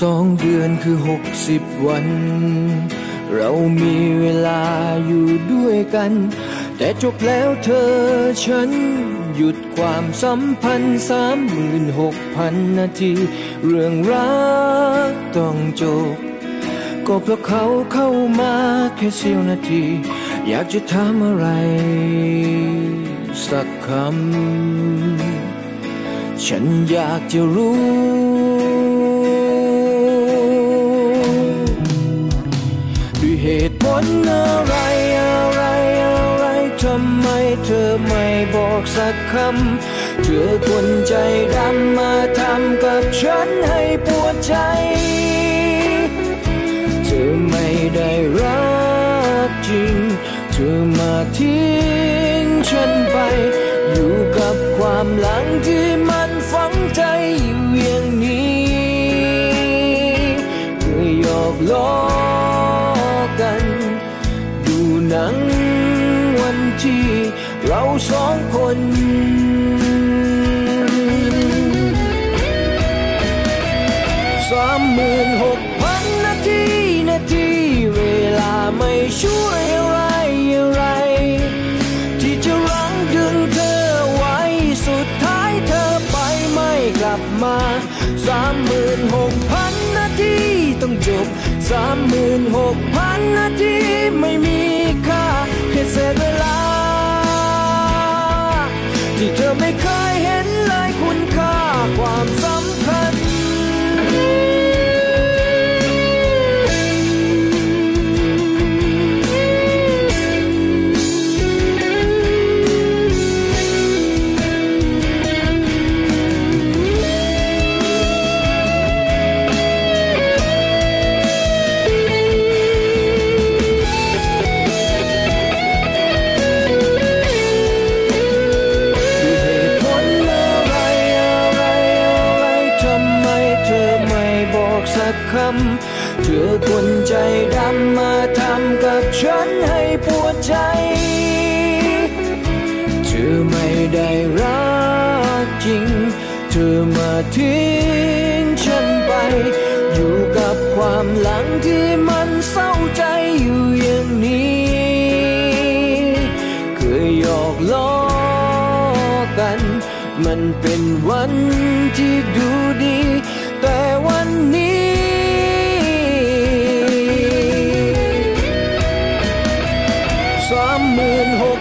สองเดือนคือหกสิบวัน เรามีเวลาอยู่ด้วยกัน แต่จบแล้วเธอฉัน หยุดความสัมพันธ์สามหมื่นหกพันนาที เรื่องรักต้องจบ ก็เพราะเขาเข้ามาแค่เสี้ยวนาที อยากจะถามอะไร สักคำ ฉันอยากจะรู้ เธอไม่บอกสักคำ เธอคนใจดำมาทำกับฉันให้ปวดใจ เธอไม่ได้รักจริง เธอมาทิ้งฉันไป อยู่กับความหลังที่มัน สองคนสามหมื่นหกพันนาทีนาทีเวลาไม่ช่วยอะไรอะไร ที่จะรั้งดึงเธอไว้สุดท้ายเธอไปไม่กลับมาสามหมื่นหกพันนาทีต้องจบสามหมื่นหกพันนาทีไม่มี กสักคำเธอคนใจดำมาทำกับฉันให้ปวดใจ เธอไม่ได้รักจริง เธอมาทิ้งฉันไป อยู่กับความหลังที่มันเศร้าใจอยู่อย่างนี้เคยหยอกล้อกัน มันเป็นวันที่ดู ส